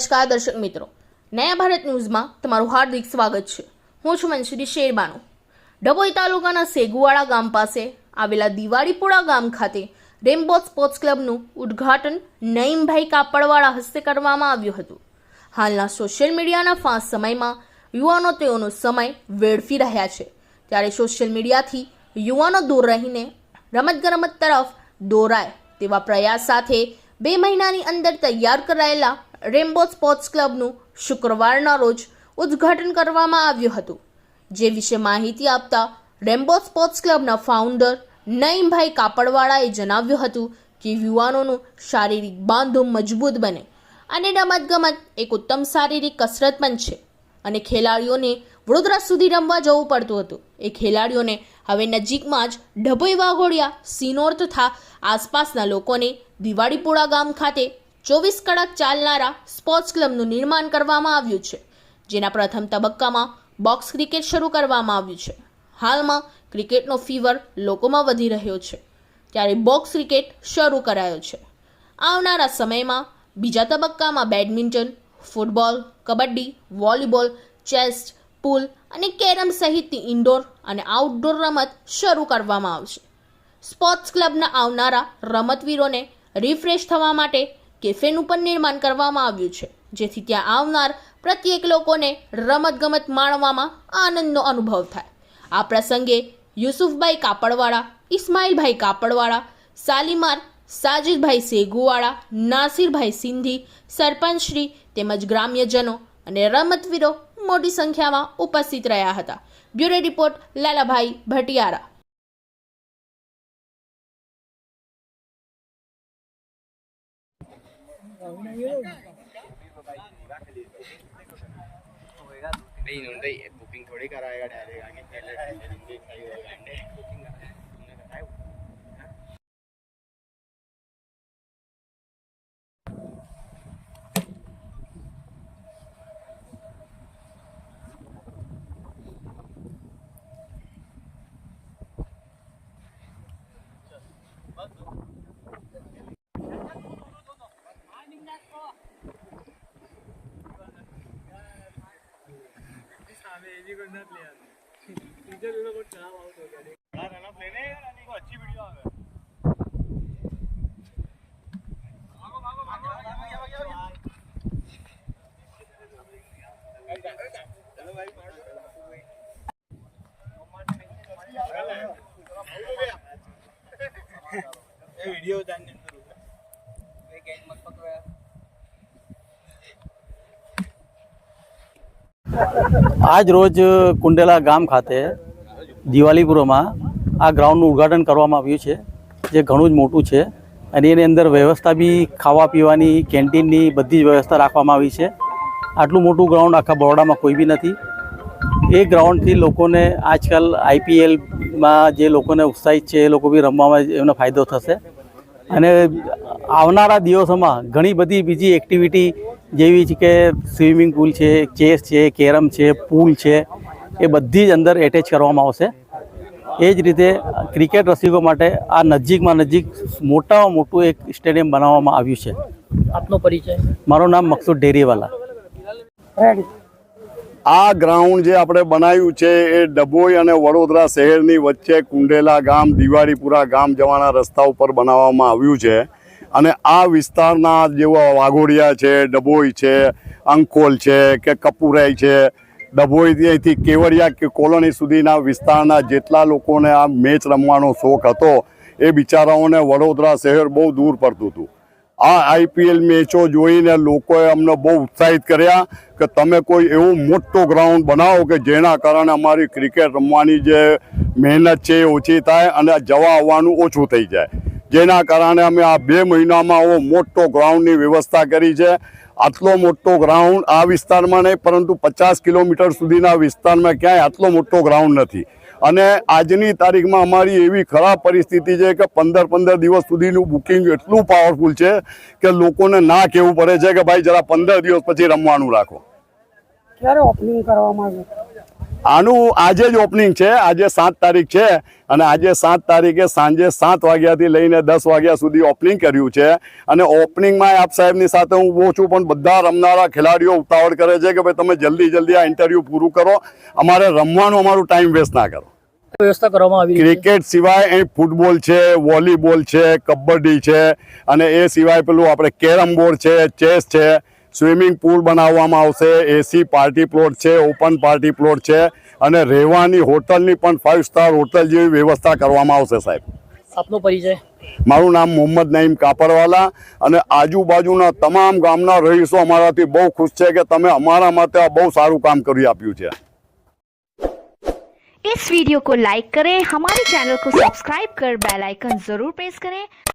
નમસ્કાર દર્શક મિત્રો. નયા ભારત ન્યૂઝમાં તમારું હાર્દિક સ્વાગત છે. હું છું મનસુરી શેરબાનુ. ડભોઈ તાલુકાના સેગુવાડા ગામ પાસે આવેલા દિવાળીપુરા ગામ ખાતે રેમ્બો સ્પોર્ટ્સ ક્લબનું ઉદ્ઘાટન નઈમભાઈ કાપડવાળા હસ્તે કરવામાં આવ્યું હતું. હાલના સોશિયલ મીડિયાના ફાસ્ટ સમયમાં યુવાનો તેઓનો સમય વેડફી રહ્યા છે. ત્યારે સોશિયલ મીડિયાથી યુવાનો દૂર રહીને રમતગમત તરફ દોરાય તેવા પ્રયાસ સાથે બે મહિનાની અંદર તૈયાર કરાયેલા રેમ્બો સ્પોર્ટ્સ ક્લબનું શુક્રવારના રોજ ઉદ્ઘાટન કરવામાં આવ્યું હતું. જે વિશે માહિતી આપતા રેમ્બો સ્પોર્ટ્સ ક્લબના ફાઉન્ડર નઈમભાઈ કાપડવાળાએ જણાવ્યું હતું કે યુવાનોનું શારીરિક બાંધો મજબૂત બને અને રમતગમત એક ઉત્તમ શારીરિક કસરત પણ છે. અને ખેલાડીઓને વડોદરા સુધી રમવા જવું પડતું હતું. એ ખેલાડીઓને હવે નજીકમાં જ ડભોઈ વાઘોડિયા, સિનોર તથા આસપાસના લોકોને દિવાળીપોળા ગામ ખાતે ચોવીસ કડક ચાલનારા સ્પોર્ટ્સ ક્લબનું નિર્માણ કરવામાં આવ્યું છે, જેના પ્રથમ તબક્કામાં બોક્સ ક્રિકેટ શરૂ કરવામાં આવ્યું છે. હાલમાં ક્રિકેટનો ફીવર લોકોમાં વધી રહ્યો છે, ત્યારે બોક્સ ક્રિકેટ શરૂ કરાયો છે. આવનારા સમયમાં બીજા તબક્કામાં badminton, football, kabaddi, volleyball, chess, pool અને કેરમ સહિતની ઇન્ડોર અને આઉટડોર રમત શરૂ કરવામાં આવશે. સ્પોર્ટ્સ ક્લબના આવનારા રમતવીરોને રિફ્રેશ થવા માટે કેફેનું પણ નિર્માણ કરવામાં આવ્યું છે, જેથી ત્યાં આવનાર પ્રત્યેક લોકોને રમતગમત માણવામાં આનંદનો અનુભવ થાય. આ પ્રસંગે યુસુફભાઈ કાપડવાળા, ઇસ્માઇલભાઈ કાપડવાળા, સાલીમાર સાજિદભાઈ સેગુવાળા, નાસિરભાઈ સિંધી સરપંચશ્રી તેમજ ગ્રામ્યજનો અને રમતવીરો મોટી સંખ્યામાં ઉપસ્થિત રહ્યા હતા. Bureau report Lalabhai Bhatiyara. नहीं नहीं बुकिंग थोड़ी कराएगा डायरेक्ट आगे पहले ટિકિટ નથી લેવાની. ટીચર લોકો ચલાવ આવતો અત્યારે ના ના પ્લેને અને પછી વિડિયો આવે. આજ રોજ કુંડેલા ગામ ખાતે દિવાલીપુરમાં આ ગ્રાઉન્ડનું ઉદ્ઘાટન કરવામાં આવ્યું છે, જે ઘણું જ મોટું છે. અને એની અંદર વ્યવસ્થા બી ખાવા પીવાની, કેન્ટીનની બધી જ વ્યવસ્થા રાખવામાં આવી છે. આટલું મોટું ગ્રાઉન્ડ આખા બરોડામાં કોઈ બી નથી. એ ગ્રાઉન્ડથી લોકોને આજકાલ આઈપીએલમાં જે લોકોને ઉત્સાહિત છે, એ લોકો બી રમવામાં એમનો ફાયદો થશે. અને આવનારા દિવસોમાં ઘણી બધી બીજી એક્ટિવિટી જેવી છે કે સ્વિમિંગ પુલ છે ચેસ છે કેરમ છે પૂલ છે એ બધી જ અંદર એટેચ કરવામાં આવશે. એ જ રીતે ક્રિકેટ રસિકો માટે આ નજીકમાં નજીક મોટામાં મોટું એક સ્ટેડિયમ બનાવવામાં આવ્યું છે. આપનો પરિચય? મારું નામ મકસુદ ડેરીવાલા. આ ગ્રાઉન્ડ જે આપણે બનાવ્યું છે એ ડભોઈ અને વડોદરા શહેરની વચ્ચે કુંડેલા ગામ દિવાળીપુરા ગામ જવાના રસ્તા ઉપર બનાવવામાં આવ્યું છે. અને આ વિસ્તારના જેવા વાઘોડિયા છે, ડભોઈ છે, અંકોલ છે કે કપુરાઈ છે, ડભોઈથી કેવડિયા કે કોલોની સુધીના વિસ્તારના જેટલા લોકોને આ મેચ રમવાનો શોખ હતો એ બિચારાઓને વડોદરા શહેર બહુ દૂર પડતું હતું. આ આઈપીએલ મેચો જોઈને લોકોએ અમને બહુ ઉત્સાહિત કર્યા કે તમે કોઈ એવું મોટો ગ્રાઉન્ડ બનાવો કે જેના કારણે અમારી ક્રિકેટ રમવાની જે મહેનત છે એ ઓછી થાય અને જવા આવવાનું ઓછું થઈ જાય. જેના કારણે અમે આ બે મહિનામાં આવો મોટો ગ્રાઉન્ડની વ્યવસ્થા કરી છે. આટલો મોટો ગ્રાઉન્ડ આ વિસ્તારમાં નહીં, પરંતુ પચાસ કિલોમીટર સુધીના વિસ્તારમાં ક્યાંય આટલો મોટો ગ્રાઉન્ડ નથી. અને આજની તારીખમાં અમારી એવી ખરાબ પરિસ્થિતિ છે કે પંદર પંદર દિવસ સુધીનું બુકિંગ એટલું પાવરફુલ છે કે લોકોને ના કહેવું પડે છે કે ભાઈ જરા પંદર દિવસ પછી રમવાનું રાખો. ક્યારે ઓપનિંગ કરવામાં આવ્યું? આનું આજે જ ઓપનિંગ છે. આજે સાત તારીખ છે અને આજે સાત તારીખે સાંજે સાત વાગ્યાથી લઈને દસ વાગ્યા સુધી ઓપનિંગ કર્યું છે. અને ઓપનિંગમાં આપ સાહેબની સાથે હું બહુ છું પણ બધા રમનારા ખેલાડીઓ ઉતાવળ કરે છે કે ભાઈ તમે જલ્દી જલ્દી આ ઇન્ટરવ્યૂ પૂરું કરો. અમારે રમવાનું અમારું ટાઈમ વેસ્ટ ના કરો. વ્યવસ્થા કરવામાં આવી ક્રિકેટ સિવાય અહીં ફૂટબોલ છે વોલીબોલ છે કબડ્ડી છે અને એ સિવાય પેલું આપણે કેરમ બોર્ડ છે ચેસ છે સ્વિમિંગ પુલ બનાવવામાં આવશે એસી પાર્ટી પ્લોટ છે ઓપન પાર્ટી પ્લોટ છે અને રહેવાની હોટલની પણ ફાઇવ સ્ટાર હોટલ જેવી વ્યવસ્થા કરવામાં આવશે સાહેબ આપનો પરિચય મારું નામ મોહમ્મદ નઈમ કાપડવાલા અને આજુબાજુના તમામ ગામના રહીશો અમારાથી બહુ ખુશ છે કે તમે અમારા માટે આ બહુ સારું કામ કરી આપ્યું છે इस वीडियो को लाइक करें हमारे चैनल को सब्सक्राइब कर बेल आइकन जरूर प्रेस करें